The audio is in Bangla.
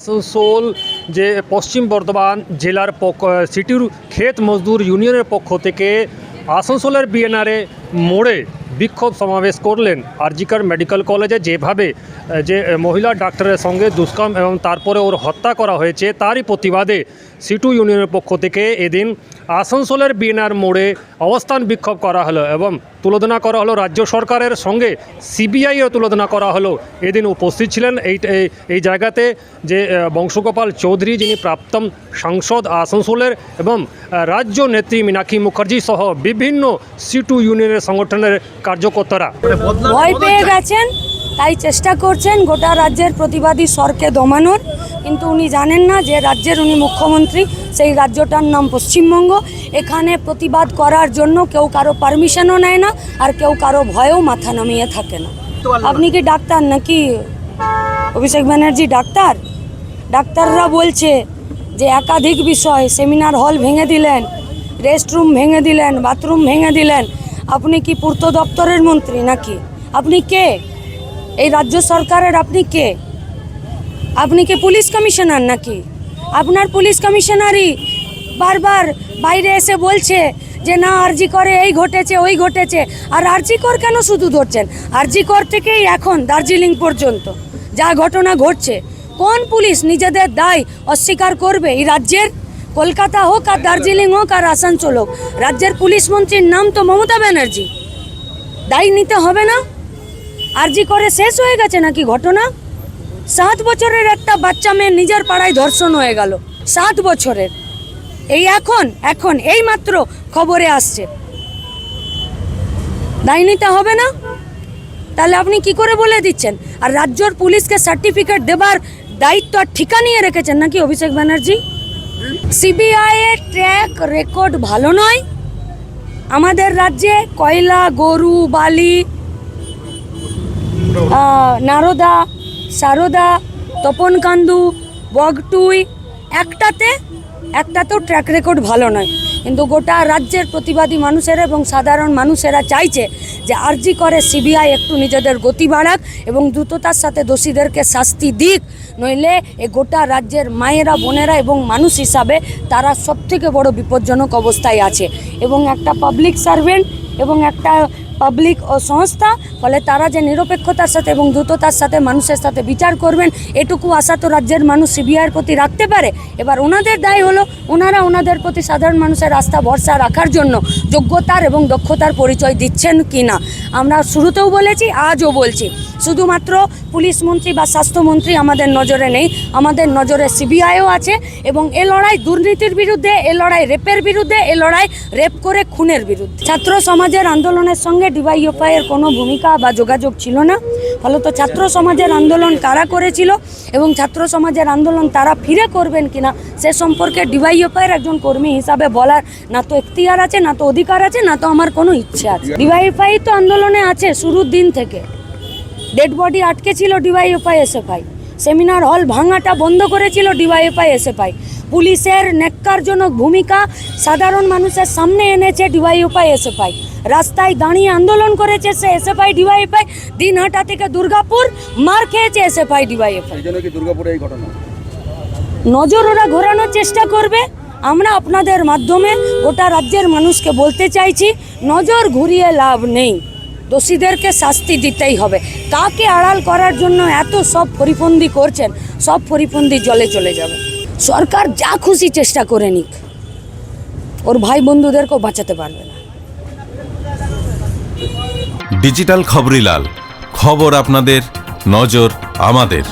আসানসোল যে পশ্চিম বর্ধমান জেলার সিটির ক্ষেত মজদুর ইউনিয়নের পক্ষ থেকে আসানসোলের বিএনআরে মোড়ে বিক্ষোভ সমাবেশ করলেন আরজিকার মেডিকেল কলেজে। যেভাবে যে মহিলা ডাক্তারের সঙ্গে দুষ্কর্ম এবং তারপরে ওর হত্যা করা হয়েছে, তারই প্রতিবাদে সিটু ইউনিয়নের পক্ষ থেকে এদিন আসানসোলের বিএনআর মোড়ে অবস্থান বিক্ষোভ করা হলো এবং তুলনা করা হলো রাজ্য সরকারের সঙ্গে সিবিআইও তুলনা করা হলো। এদিন উপস্থিত ছিলেন এই, এই- জায়গাতে যে বংশগোপাল চৌধুরী যিনি প্রাক্তন সাংসদ আসানসোলের এবং রাজ্য নেত্রী মীনাক্ষী মুখার্জি সহ বিভিন্ন সিটু ইউনিয়নের সংগঠনের কার্যকর্তারা। ভয় পেয়ে গেছেন, তাই চেষ্টা করছেন গোটা রাজ্যের প্রতিবাদী স্বরকে দমানোর। কিন্তু উনি জানেন না যে রাজ্যের উনি মুখ্যমন্ত্রী। সেই রাজ্যটার নাম পশ্চিমবঙ্গ। এখানে প্রতিবাদ করার জন্য কেউ কারও পারমিশনও নেয় না আর কেউ কারও ভয়েও মাথা নামিয়ে থাকে না। আপনি কি ডাক্তার নাকি? অভিষেক ব্যানার্জি ডাক্তার? ডাক্তাররা বলছে যে একাধিক বিষয় সেমিনার হল ভেঙে দিলেন রেস্টরুম ভেঙে দিলেন বাথরুম ভেঙে দিলেন। আপনি কি পূর্ত দপ্তরের মন্ত্রী নাকি? আপনি কে? এই রাজ্য সরকারের আপনি কে? আপনি কি পুলিশ কমিশনার নাকি? আপনার পুলিশ কমিশনারই বারবার বাইরে এসে বলছে যে না আরজি করে এই ঘটেছে, ওই ঘটেছে। আর আরজি কর কেন শুধু ধরছেন? আরজি কর থেকেই এখন দার্জিলিং পর্যন্ত যা ঘটনা ঘটছে। কোন পুলিশ নিজেদের দায় অস্বীকার করবে? এই রাজ্যের কলকাতা হোক আর দার্জিলিং হোক আর আসানসোল হোক, রাজ্যের পুলিশ মন্ত্রীর নাম তো মমতা ব্যানার্জি। দায় নিতে হবে না? আরজি করে শেষ হয়ে গেছে নাকি ঘটনা? সাত বছরের একটা বাচ্চা মেয়ে নিজের পাড়ায় ধর্ষণ হয়ে গেল। সাত বছরের। এই এখন এখন, এই মাত্র খবরে আসছে। দায় নিতে হবে না? তাহলে আপনি কি করে বলে দিচ্ছেন? আর রাজ্যর পুলিশকে সার্টিফিকেট দেবার দায়িত্ব আর ঠিকা নিয়ে রেখেছেন নাকি অভিষেক ব্যানার্জি? সিবিআই এর ট্র্যাক রেকর্ড ভালো নয়? আমাদের রাজ্যে কয়লা, গরু, বালি নারদা সারদা, তপনকান্দু, বগটুই, একটাতে, একটাতেও ট্র্যাক রেকর্ড ভালো নয়। কিন্তু গোটা রাজ্যের প্রতিবাদী মানুষেরা এবং সাধারণ মানুষেরা চাইছে যে আরজি করে সিবিআই একটু নিজেদের গতি বাড়াক এবং দ্রুততার সাথে দোষীদেরকে শাস্তি দিক। নইলে এ গোটা রাজ্যের মায়েরা, বোনেরা এবং মানুষ হিসাবে তারা সবথেকে বড় বিপজ্জনক অবস্থায় আছে। এবং একটা পাবলিক সার্ভেন্ট এবং একটা পাবলিক ও সংস্থা, ফলে তারা যে নিরপেক্ষতার সাথে এবং দ্রুততার সাথে মানুষের সাথে বিচার করবেন, এটুকু আশা তো রাজ্যের মানুষ সিবিআইয়ের প্রতি রাখতে পারে। এবার ওনাদের দায় হলো, ওনারা ওনাদের প্রতি সাধারণ মানুষের আস্থা, ভরসা রাখার জন্য যোগ্যতার এবং দক্ষতার পরিচয় দিচ্ছেন কি না আমরা শুরুতেও বলেছি, আজও বলছি শুধুমাত্র পুলিশ মন্ত্রী বা স্বাস্থ্যমন্ত্রী আমাদের নজরে নেই, আমাদের নজরে সিবিআইও আছে এবং এ লড়াই দুর্নীতির বিরুদ্ধে, এ লড়াই রেপের বিরুদ্ধে, এ লড়াই রেপ করে খুনের বিরুদ্ধে। ছাত্র সমাজের আন্দোলনের সঙ্গে ডিওয়াইএফআই এর কোনো ভূমিকা বা যোগাযোগ ছিল না। ফলত ছাত্র সমাজের আন্দোলন কারা করেছিল এবং ছাত্র সমাজের আন্দোলন তারা ফিরে করবেন কিনা, সে সম্পর্কে ডিওয়াইএফআই এর একজন কর্মী হিসাবে বলার না তো এখতিয়ার আছে, না তো অধিকার আছে, না তো আমার কোনো ইচ্ছে আছে। ডিওয়াইএফআই তো আন্দোলনে আছে শুরুর দিন থেকে। ডেড বডি আটকে ছিল ডিওয়াইএফআই এসএফআই। সেমিনার হল ভাঙাটা বন্ধ করেছিল ডিওয়াইএফআই এসএফআই। পুলিশের নেককারজনক ভূমিকা সাধারণ মানুষের সামনে এনেছে ডিওয়াইএফআই এসএফআই। রাস্তায় দাঁড়িয়ে আন্দোলন করেছে সে এসএফআই ডিওয়াইএফআই দিনহাটা থেকে দুর্গাপুর মার খেয়েছে এসএফআই ডিওয়াইএফআই নজর ওরা ঘোরানোর চেষ্টা করবে। আমরা আপনাদের মাধ্যমে গোটা রাজ্যের মানুষকে বলতে চাইছি নজর ঘুরিয়ে লাভ নেই। দোষীদেরকে শাস্তি দিতেই হবে। কাকে আড়াল করার জন্য এত সব পরিপন্দি করছেন, সব পরিপন্দি জলে চলে যাবে। সরকার যা খুশি চেষ্টা করে নিক। ওর ভাই বন্ধুদেরকেও বাঁচাতে পারবে না। ডিজিটাল খবরিলাল খবর আপনাদের, নজর আমাদের।